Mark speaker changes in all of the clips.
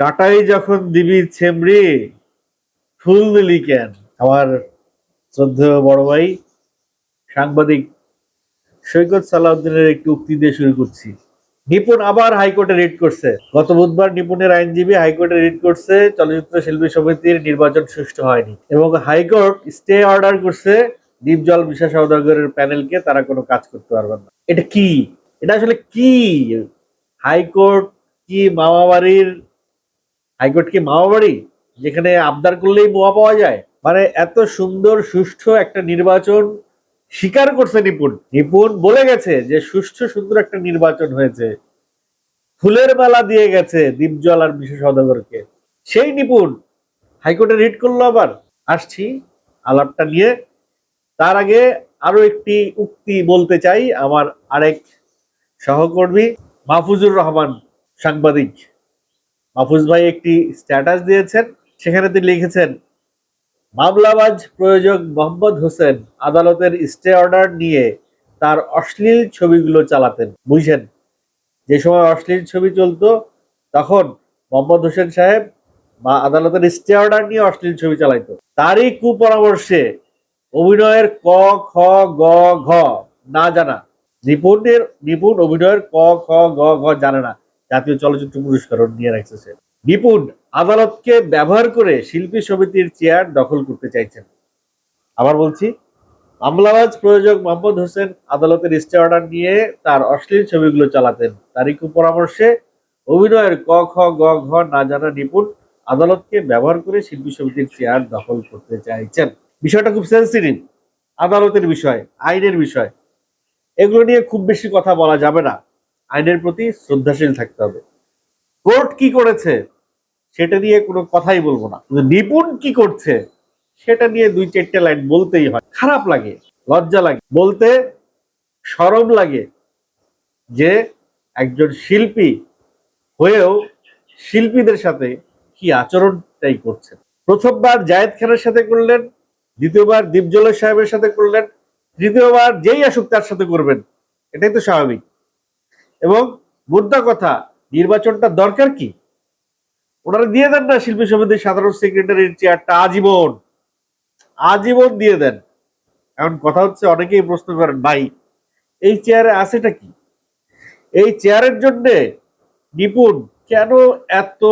Speaker 1: কাটাই যখন দিবি ছেমড়ি, ফুল দিলি কেন? আমার শ্রদ্ধেয় বড় ভাই, সাংবাদিক সৈকত সালাউদ্দিনের একটি উক্তি দিয়ে শুরু করছি। নিপুণ আবার হাইকোর্টে রিট করছে। গত বুধবার নিপুণের আইনজীবী হাইকোর্টে রিট করছে, চলচ্চিত্র শিল্পী সমিতির নির্বাচন সুষ্ঠু হয়নি এবং হাইকোর্ট স্টে অর্ডার করছে দ্বীপজল বিশেষ সৌদাগরের প্যানেলকে তারা কোনো কাজ করতে পারবেন না। এটা কি? এটা আসলে কি? হাইকোর্ট কি মামাবাড়ির হাইকোর্ট কি মামাবাড়ি, যেখানে আবদার করলেই মোয়া পাওয়া যায়। মানে এত সুন্দর, সুষ্ঠু একটা নির্বাচন স্বীকার করছে নিপুণ। নিপুণ বলে গেছে যে সুষ্ঠু, সুন্দর একটা নির্বাচন হয়েছে। ফুলের মালা দিয়ে গেছে দীপজল আর বিশেষ সদাগরকে সেই নিপুণ হাইকোর্টে রিট করল আবার। আসছি, আলাপটা নিয়ে। তার আগে আরও একটি উক্তি বলতে চাই আমার আরেক সহকর্মী, মাহফুজুর রহমান সাংবাদিক। মাহফুজ ভাই একটি স্ট্যাটাস দিয়েছেন, সেখানে তিনি লিখেছেন, মামলাবাজ প্রয়োজক মোহাম্মদ হোসেন আদালতের স্টে অর্ডার নিয়ে তার অশ্লীল ছবিগুলো চালাতেন। বুঝছেন যে সময় অশ্লীল ছবি চলতো, তখন মোহাম্মদ হোসেন সাহেব বা আদালতের স্টে অর্ডার নিয়ে অশ্লীল ছবি চালাইতো। তারই কুপরামর্শে অভিনয়ের ক, খ, গ, ঘ, না জানা। নিপুণের, নিপুণ অভিনয়ের ক, খ, গ, ঘ জানে না। জাতীয় চলচ্চিত্র পুরস্কার নিয়ে রাখছে সে। নিপুণ আদালতকে ব্যবহার করে শিল্পী সমিতির চেয়ার দখল করতে চাইছেন। আবার বলছি, মামলাবাজ প্রয়োজক মোহাম্মদ হোসেন আদালতের স্টে অর্ডার নিয়ে তার অশ্লীল ছবিগুলো চালাতেন। তারই পরামর্শে অভিনয়ের ক, খ, গ, ঘ না জানা নিপুণ আদালতকে ব্যবহার করে শিল্পী সমিতির চেয়ার দখল করতে চাইছেন। বিষয়টা খুব সেন্সিটিভ আদালতের বিষয়, আইনের বিষয়। এগুলো নিয়ে খুব বেশি কথা বলা যাবে না। আইনের প্রতি শ্রদ্ধাশীল থাকতে হবে। কোর্ট কি করেছে সেটা নিয়ে কোনো কথাই বলব না। নিপুণ কি করছে সেটা নিয়ে দুই চারটে লাইন বলতেই হয়। খারাপ লাগে, লজ্জা লাগে। বলতে সরম লাগে যে একজন শিল্পী হয়েও শিল্পীদের সাথে কি আচরণটাই করছেন। প্রথমবার জায়েদ খানের সাথে করলেন, দ্বিতীয়বার দীপজলের সাহেবের সাথে করলেন, তৃতীয়বার যেই আসুক তার সাথে করবেন, এটাই তো স্বাভাবিক। এবং মুদ্রা কথা, নির্বাচনটা দরকার কি? ওনারা দিয়ে দেন না শিল্পী সমিতির সাধারণ সেক্রেটারির চেয়ারটা আজীবন। আজীবন দিয়ে দেন। এখন কথা হচ্ছে অনেকেই প্রশ্ন করেন, ভাই, এই চেয়ারে আছেটা কি? এই চেয়ারের জন্য নিপুণ কেন এত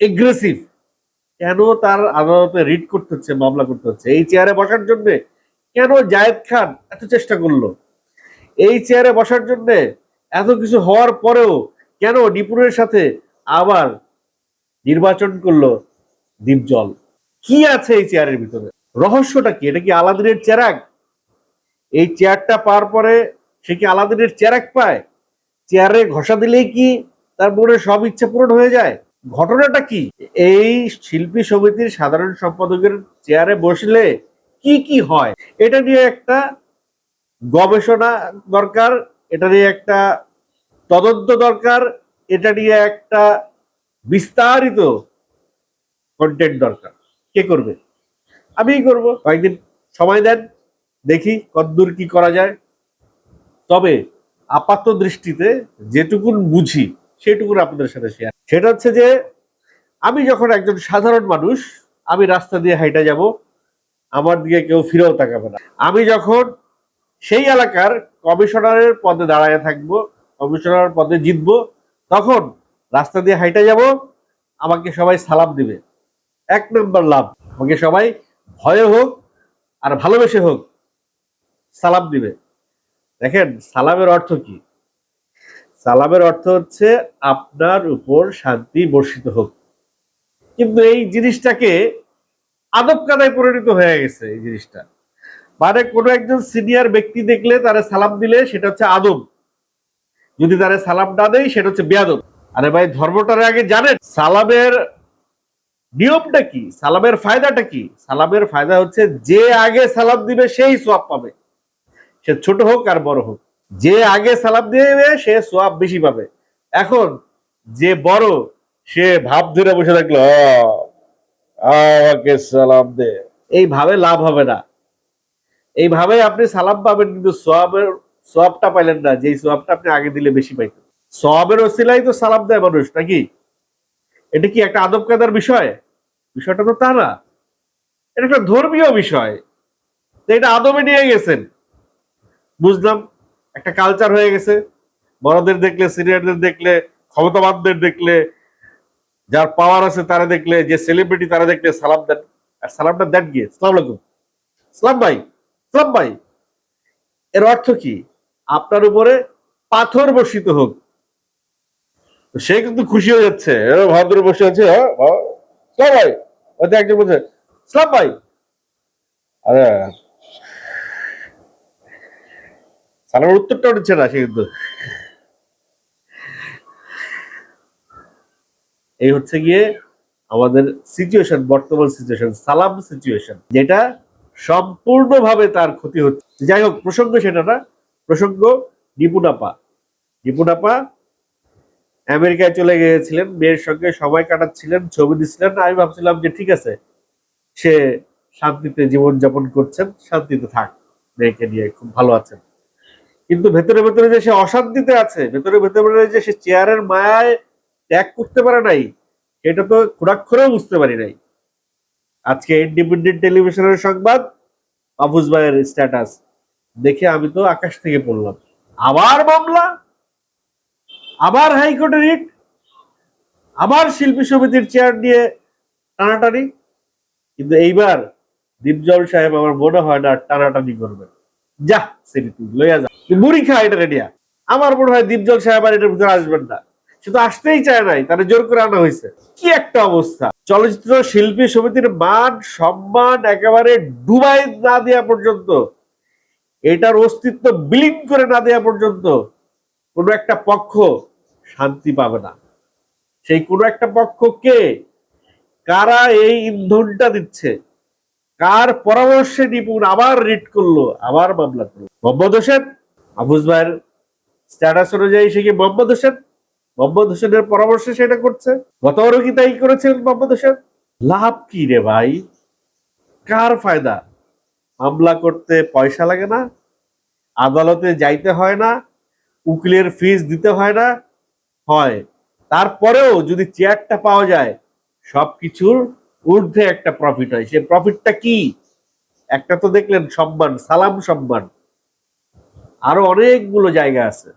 Speaker 1: এগ্রেসিভ কেন তার আদালতে রিড করতে হচ্ছে, মামলা করতে হচ্ছে? এই চেয়ারে বসার জন্য কেন জায়েদ খান এত চেষ্টা করল? এই চেয়ারে বসার জন্য এত কিছু হওয়ার পরেও কেন নিপুণের সাথে আবার নির্বাচন করল দীপজল? কি আছে এই চেয়ারের ভিতরে? রহস্যটা কি? এটা কি আলাদিনের চেরাক এই চেয়ারটা পাওয়ার পরে সে কি আলাদিনের চেরাক পায়? চেয়ারে ঘষা দিলেই কি তার মনে সব ইচ্ছা পূরণ হয়ে যায়? ঘটনাটা কি? এই শিল্পী সমিতির সাধারণ সম্পাদকের চেয়ারে বসলে কি কি হয়? এটা নিয়ে একটা গবেষণা দরকার। এটা নিয়ে একটা তদন্ত দরকার, এটা নিয়ে একটা বিস্তারিত কন্টেন্ট দরকার। কে করবে? আমিই করব। কয়েকদিন সময় দেন, দেখি কতদূর কি করা যায়। তবে আপাত দৃষ্টিতে যেটুকুন বুঝি, সেটুকুন আপনাদের সাথে শেয়ার সেটা হচ্ছে যে, আমি যখন একজন সাধারণ মানুষ, আমি রাস্তা দিয়ে হাইটা যাব, আমার দিকে কেউ ফিরেও তাকাবে না। আমি যখন সেই এলাকার কমিশনারের পদে দাঁড়ায় থাকব কমিশনার পদে জিতবো। তখন রাস্তা দিয়ে হাইটা যাব, আমাকে সবাই সালাম দিবে। এক নম্বর লাভ, আমাকে সবাই ভয়ে হোক আর ভালোবেসে হোক সালাম দিবে। দেখেন, সালামের অর্থ কি? সালামের অর্থ হচ্ছে আপনার উপর শান্তি বর্ষিত হোক। কিন্তু এই জিনিসটাকে আদব কাদায় পরিণত হয়ে গেছে, এই জিনিসটা। মানে কোনো একজন সিনিয়র ব্যক্তি দেখলে তারা সালাম দিলে সেটা হচ্ছে আদব। যদি তারা সালাম না দেয় সেটা হচ্ছে বেয়াদব। আরে ভাই ধর্মটার আগে জানেন। সালামের নিয়মটা কি? সালামের ফায়দাটা কি? সালামের ফায়দা হচ্ছে যে আগে সালাম দিবে সেই সোয়াব পাবে। সে ছোট হোক আর বড় হোক। যে আগে সালাম দিবে সে সোয়াব বেশি পাবে। এখন যে বড় সে ভাব ধরে বসে থাকল "আহ, আমাকে সালাম দে। এইভাবে লাভ হবে না। এইভাবে আপনি সালাম পাবেন, কিন্তু সোয়াবের, সোয়াবটা পাইলেন না। যেই সোয়াবটা আপনি আগে দিলে বেশি পাইতেন। সোয়াবের ওসিলাই তো সালাম দেয় মানুষ, নাকি? এটা কি একটা আদব কায়দার বিষয়? বিষয়টা তো তা না। এটা একটা ধর্মীয় বিষয়। এটা আদবে নিয়ে গেছেন। বুঝলাম, একটা কালচার হয়ে গেছে। বড়দের দেখলে সিনিয়রদের দেখলে, ক্ষমতাবানদের দেখলে, যার পাওয়ার আছে তারা দেখলে, যে সেলিব্রিটি তারা দেখলে সালাম দেন। আর সালামটা দেন গিয়ে। সালাম আলাইকুম। সালাম ভাই। ভাই এর অর্থ কি? আপনার উপরে পাথর বসিত হোক। সে কিন্তু খুশি হয়ে যাচ্ছে। ভদ্র বসে আছে হ্যাঁ হয়তো একজন বলছে ভাই আরে, সালামের উত্তরটাও দিচ্ছে না সে কিন্তু। এই হচ্ছে গিয়ে আমাদের সিচুয়েশন বর্তমান সিচুয়েশন সালাম সিচুয়েশন যেটা সম্পূর্ণভাবে তার ক্ষতি হচ্ছে। যাই হোক, প্রসঙ্গ সেটা না। প্রসঙ্গ নিপুণাপা নিপুণাপা আমেরিকায় চলে গিয়েছিলেন মেয়ের সঙ্গে সময় কাটাচ্ছিলেন, ছবি দিচ্ছিলেন। আমি ভাবছিলাম যে ঠিক আছে, সে শান্তিতে জীবনযাপন করছেন, শান্তিতে থাক, মেয়েকে নিয়ে খুব ভালো আছেন। কিন্তু ভেতরে ভেতরে যে সে অশান্তিতে আছে, ভেতরে ভেতরে যে সে চেয়ারের মায়ায় ত্যাগ করতে পারে নাই এটা তো খুরাক্ষরেও বুঝতে পারি নাই। আজকে ইন্ডিপেন্ডেন্ট টেলিভিশনের সংবাদ, মাহফুজ ভাইয়ের স্ট্যাটাস দেখে আমি তো আকাশ থেকে পড়লাম। আবার মামলা, আবার হাইকোর্টের রিট আবার শিল্পী সমিতির চেয়ার নিয়ে টানাটানি। কিন্তু এইবার দীপজল সাহেব আমার মনে হয় না টানাটানি করবেন যা সেটি তুই লইয়া যা। মুড়ি খা, এটা রেডিয়া। আমার মনে হয় দীপজল সাহেব আর এটার ভিতরে আসবেন না। সে তো আসতেই চায় নাই, তারা জোর করে আনা হয়েছে। কি একটা অবস্থা। চলচ্চিত্র শিল্পী সমিতির মান, সম্মান একেবারে ডুবাই না দেওয়া পর্যন্ত। এটার অস্তিত্ব বিলীন করে না দেওয়া পর্যন্ত কোনো একটা পক্ষ শান্তি পাবে না। সেই কোনো একটা পক্ষ কে? কারা এই ইন্ধনটা দিচ্ছে? কার পরামর্শে নিপুণ আবার রিট করল, আবার মামলা করল? মোহাম্মদ হোসেন আবুজ ভাইয়ের স্ট্যাটাস অনুযায়ী সে কি মোহাম্মদ হোসেন? মোহাম্মদ হোসেনের পরামর্শে সেটা করছে? গতবারও কি তাই করেছেন মোহাম্মদ হোসেন? লাভ কি রে ভাই? কার ফায়দা? মামলা করতে পয়সা লাগে না, আদালতে যাইতে হয় না, উকিলের ফিস দিতে হয় না, হয়। তারপরেও যদি চেয়ারটা পাওয়া যায়, সবকিছুর ঊর্ধ্বে একটা প্রফিট হয়। সে প্রফিটটা কি? একটা তো দেখলেন সম্মান, সালাম সম্মান। আরও অনেকগুলো জায়গা আছে।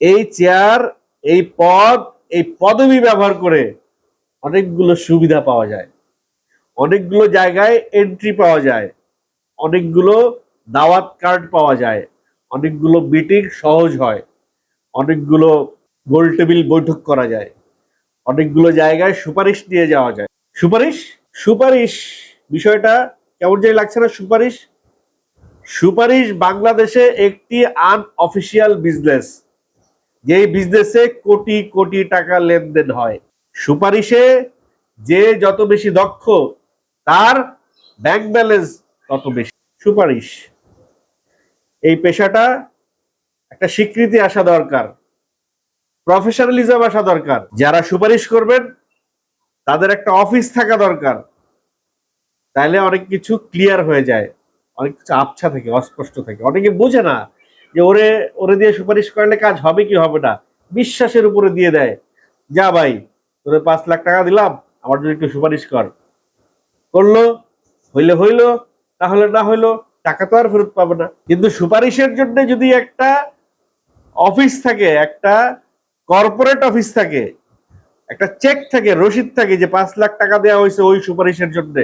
Speaker 1: এই চেয়ার এই পদ, এই পদবি ব্যবহার করে অনেকগুলো সুবিধা পাওয়া যায়। অনেকগুলো জায়গায় এন্ট্রি পাওয়া যায়। অনেকগুলো দাওয়াত কার্ড পাওয়া যায়। অনেকগুলো মিটিং সহজ হয়। অনেকগুলো গোল টেবিল বৈঠক করা যায়। অনেকগুলো জায়গায় সুপারিশ নিয়ে যাওয়া যায়। সুপারিশ? সুপারিশ। বিষয়টা কেমন জানি লাগছে না, সুপারিশ? সুপারিশ বাংলাদেশে একটি আনঅফিসিয়াল বিজনেস যেই বিজনেসে কোটি কোটি টাকা লেনদেন হয়, সুপারিশে যে যত বেশি দক্ষ, তার ব্যাংক ব্যালেন্স তত বেশি। সুপারিশ। এই পেশাটা একটা স্বীকৃতি আসা দরকার প্রফেশনালিজম আসা দরকার। যারা সুপারিশ করবেন, তাদের একটা অফিস থাকা দরকার। তাহলে অনেক কিছু ক্লিয়ার হয়ে যায়, অনেক কিছু আবছা থাকে, অস্পষ্ট থাকে। অনেকে বোঝে না যে ওরে ওরে দিয়ে সুপারিশ করলে কাজ হবে কি হবে না? বিশ্বাসের উপরে দিয়ে দেয়। যা ভাই, তোরে পাঁচ লাখ টাকা দিলাম, আমার জন্য একটু সুপারিশ কর। করল, হইলে, হইল, তাহলে না হইল, টাকা তো আর ফেরত পাবে না। কিন্তু সুপারিশের জন্য যদি একটা অফিস থাকে, একটা কর্পোরেট অফিস থাকে, একটা চেক থাকে, রসিদ থাকে যে পাঁচ লাখ টাকা দেওয়া হয়েছে ওই সুপারিশের জন্য,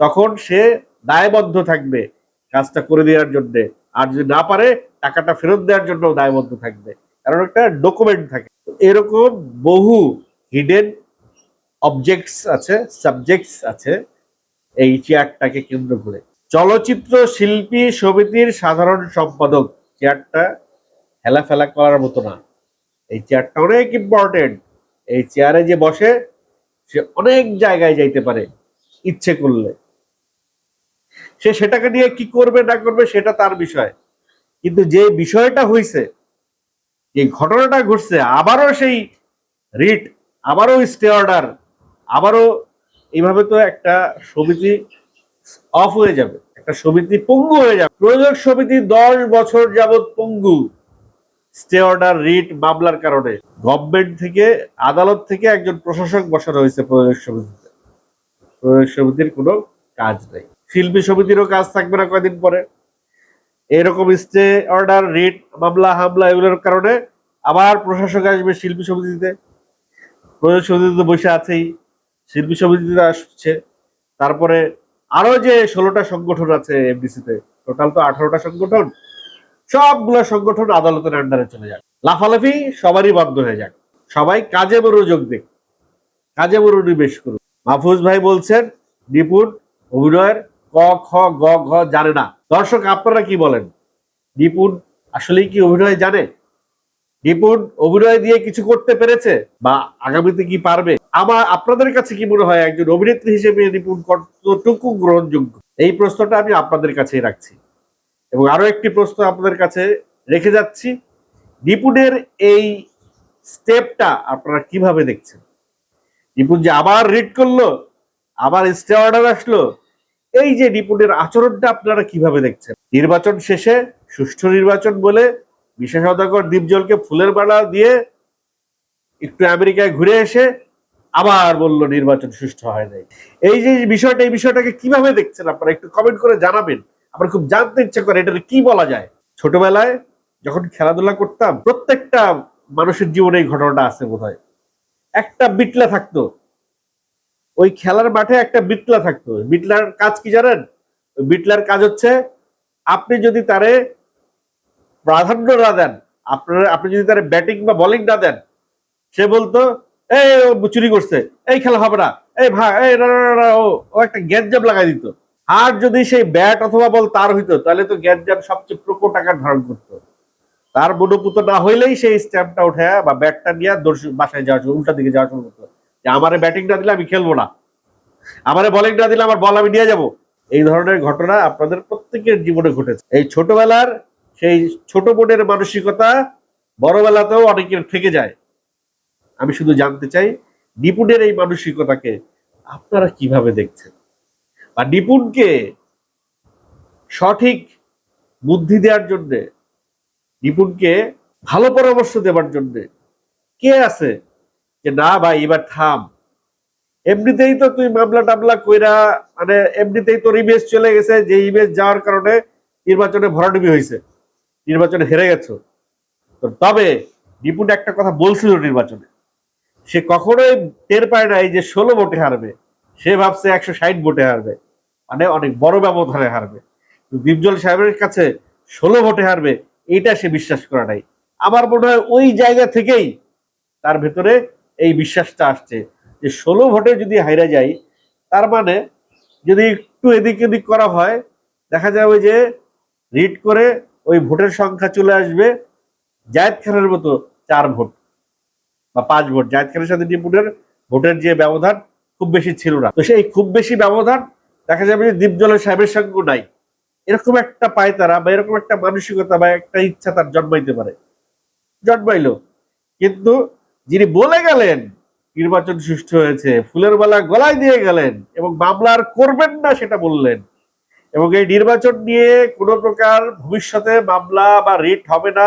Speaker 1: তখন সে দায়বদ্ধ থাকবে কাজটা করে দেওয়ার জন্য। আর যদি না পারে টাকাটা ফেরত দেওয়ার জন্য দায়বদ্ধ থাকবে। কারণ একটা ডকুমেন্ট থাকে। এরকম বহু হিডেন অবজেক্টস আছে সাবজেক্টস আছে এই চেয়ারটাকে কেন্দ্র করে। চলচ্চিত্র শিল্পী সমিতির সাধারণ সম্পাদক চেয়ারটা হেলাফেলা করার মতো না। এই চেয়ারটা অনেক ইম্পর্টেন্ট এই চেয়ারে যে বসে, সে অনেক জায়গায় যাইতে পারে, ইচ্ছে করলে। সে সেটাকে নিয়ে কি করবে না করবে সেটা তার বিষয়। কিন্তু যে বিষয়টা হয়েছে যে ঘটনাটা ঘটছে, আবারও সেই রিট, আবারও স্টে অর্ডার আবারও এইভাবে তো একটা সমিতি অফ হয়ে যাবে, একটা সমিতি পঙ্গু হয়ে যাবে। প্রযোজক সমিতি দশ বছর যাবৎ পঙ্গু স্টে অর্ডার রিট, মামলার কারণে। গভর্নমেন্ট থেকে, আদালত থেকে একজন প্রশাসক বসানো হয়েছে প্রয়োজক সমিতিতে। প্রয়োজক সমিতির কোনো কাজ নেই। শিল্পী সমিতিরও কাজ থাকবে না কয়দিন পরে। এরকম স্টে অর্ডার, রিট, মামলা, হামলা এগুলোর কারণে আবার প্রশাসক আসবে শিল্পী সমিতিতে। প্রয়োজক সমিতিতে বসে আছেই, শিল্পী সমিতিতে আসছে। তারপরে আরও যে ষোলোটা সংগঠন আছে এমডিসিতে টোটাল তো আঠারোটা সংগঠন, সবগুলো সংগঠন আদালতের আন্ডারে চলে যাক। লাফালাফি সবারই বন্ধ হয়ে যাক। সবাই কাজে মনোযোগ দিক, কাজে মনোনিবেশ করুন মাহফুজ ভাই বলছেন, নিপুণ, অভিনয়ের ক, খ, গ, ঘ, জানে না। দর্শক, আপনারা কি বলেন? নিপুণ আসলেই কি অভিনয় জানে? নিপুণ অভিনয় দিয়ে কিছু করতে পেরেছে বা আগামীতে কি পারবে? আমার, আপনাদের কাছে কি মনে হয় একজন অভিনেত্রী হিসেবে নিপুণ কতটুকু গ্রহণযোগ্য? এই প্রশ্নটা আমি আপনাদের কাছেই রাখছি। এবং আরও একটি প্রশ্ন আপনাদের কাছে রেখে যাচ্ছি। নিপুণের এই স্টেপটা আপনারা কীভাবে দেখছেন? নিপুণ যে আবার রিড করল, আবার স্টে অর্ডার আসলো এই যে নিপুণের আচরণটা আপনারা কীভাবে দেখছেন? নির্বাচন শেষে সুষ্ঠু নির্বাচন বলে বিশেষ সদাগর দীপজলকে ফুলের মালা দিয়ে একটু আমেরিকায় ঘুরে এসে আবার বলল, নির্বাচন সুষ্ঠু হয় নাই। এই যে বিষয়টা, এই বিষয়টাকে কীভাবে দেখছেন আপনারা? একটু কমেন্ট করে জানাবেন। আমার খুব জানতে ইচ্ছে করে এটা কি বলা যায়। ছোটবেলায় যখন খেলাধুলা করতাম, প্রত্যেকটা মানুষের জীবনে এই ঘটনাটা আছে বোধহয়। একটা বিটলা থাকতো ওই খেলার মাঠে একটা বিটলা থাকতো। বিটলার কাজ কি জানেন? বিটলার কাজ হচ্ছে, আপনি যদি তারে প্রাধান্য না দেন, আপনার, আপনি যদি তার ব্যাটিং বা বোলিং না দেন, সে বলতো, এই চুরি করছে, এই খেলা হবে না, এই ভাই এই ও একটা গ্যাঞ্জাম লাগাই দিত। আর যদি সেই ব্যাট অথবা বল তার হইতো, তাহলে তো গ্যাঞ্জাম সবচেয়ে প্রকট আকার ধারণ করতো। তার বনপুত না হইলেই সেই স্ট্যাম্পটা উঠে বা ব্যাটটা নিয়ে দর্শক বাসায় যাওয়া উল্টা দিকে যাওয়া শুরু করতো। যে আমারে ব্যাটিং না দিলে আমি খেলব না। আমারে বলিং না দিলে আমার বল আমি নিয়ে যাব। এই ধরনের ঘটনা আপনাদের প্রত্যেকের জীবনে ঘটেছে। এই ছোটবেলার সেই ছোট বোনের মানসিকতা বড়বেলাতেও অনেকের থেকে যায়। আমি শুধু জানতে চাই, নিপুণের এই মানসিকতাকে আপনারা কীভাবে দেখছেন? বা নিপুণকে সঠিক বুদ্ধি দেওয়ার জন্যে, নিপুণকে ভালো পরামর্শ দেওয়ার জন্যে কে আছে? যে, না ভাই, এবার থাম। এমনিতেই তো তুই মামলা টামলা কইরা মানে এমনিতেই তোর ইমেজ চলে গেছে যে ইমেজ যাওয়ার কারণে নির্বাচনে ভরাডুবি হয়েছে নির্বাচনে হেরে গেছো। তবে নিপুণ একটা কথা বলছিল নির্বাচনে। সে কখনোই টের পায় নাই যে, ষোলো ভোটে হারবে। সে ভাবছে একশো ষাট ভোটে হারবে। মানে অনেক বড় ব্যবধানে হারবে। দীপজল সাহেবের কাছে ষোলো ভোটে হারবে এইটা সে বিশ্বাস করা নাই। আমার মনে হয় ওই জায়গা থেকেই তার ভেতরে এই বিশ্বাসটা আসছে যে ষোলো ভোটে যদি হাইরা যায় তার মানে যদি একটু এদিক এদিক করা হয়, দেখা যাবে যে রিড করে ওই ভোটের সংখ্যা চলে আসবে জায়দ খানের মতো চার ভোট বা পাঁচ ভোট। জায়দ খানের সাথে নিপুণের ভোটের যে ব্যবধান খুব বেশি ছিল না। তো সেই খুব বেশি ব্যবধান দেখা যাবে যে দীপজলের সাহেবের সঙ্গে নাই। এরকম একটা পায় তারা বা এরকম একটা মানসিকতা বা একটা ইচ্ছা তার জন্মাইতে পারে। জন্মাইল। কিন্তু যিনি বলে গেলেন, নির্বাচন সুষ্ঠু হয়েছে, ফুলের মালা গলায় দিয়ে গেলেন এবং মামলা আর করবেন না সেটা বললেন। এবং এই নির্বাচন নিয়ে কোনো প্রকার ভবিষ্যতে মামলা বা রিট হবে না,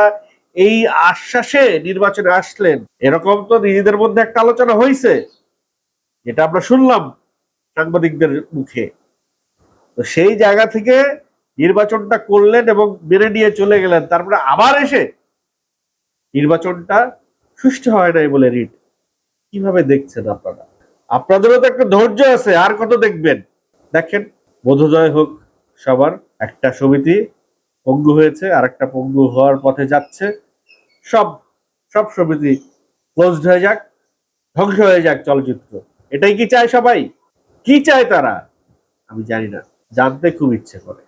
Speaker 1: এই আশ্বাসে নির্বাচনে আসলেন। এরকম তো নিজেদের মধ্যে একটা আলোচনা হয়েছে যেটা আমরা শুনলাম সাংবাদিকদের মুখে। তো সেই জায়গা থেকে নির্বাচনটা করলেন এবং মেনে নিয়ে চলে গেলেন। তারপরে আবার এসে নির্বাচনটা সুষ্ঠু নাই বলে রিট কীভাবে দেখছেন আপনারা? আপনাদেরও তো একটা ধৈর্য আছে, আর কত দেখবেন? দেখেন, বোধোদয় হোক সবার একটা সমিতি পঙ্গু হয়েছে আর একটা পঙ্গু হওয়ার পথে যাচ্ছে। সব সব সমিতি ক্লোজড হয়ে যাক, ধ্বংস হয়ে যাক চলচ্চিত্র। এটাই কি চায় সবাই? কি চায় তারা? আমি জানি না, জানতে খুব ইচ্ছে করে।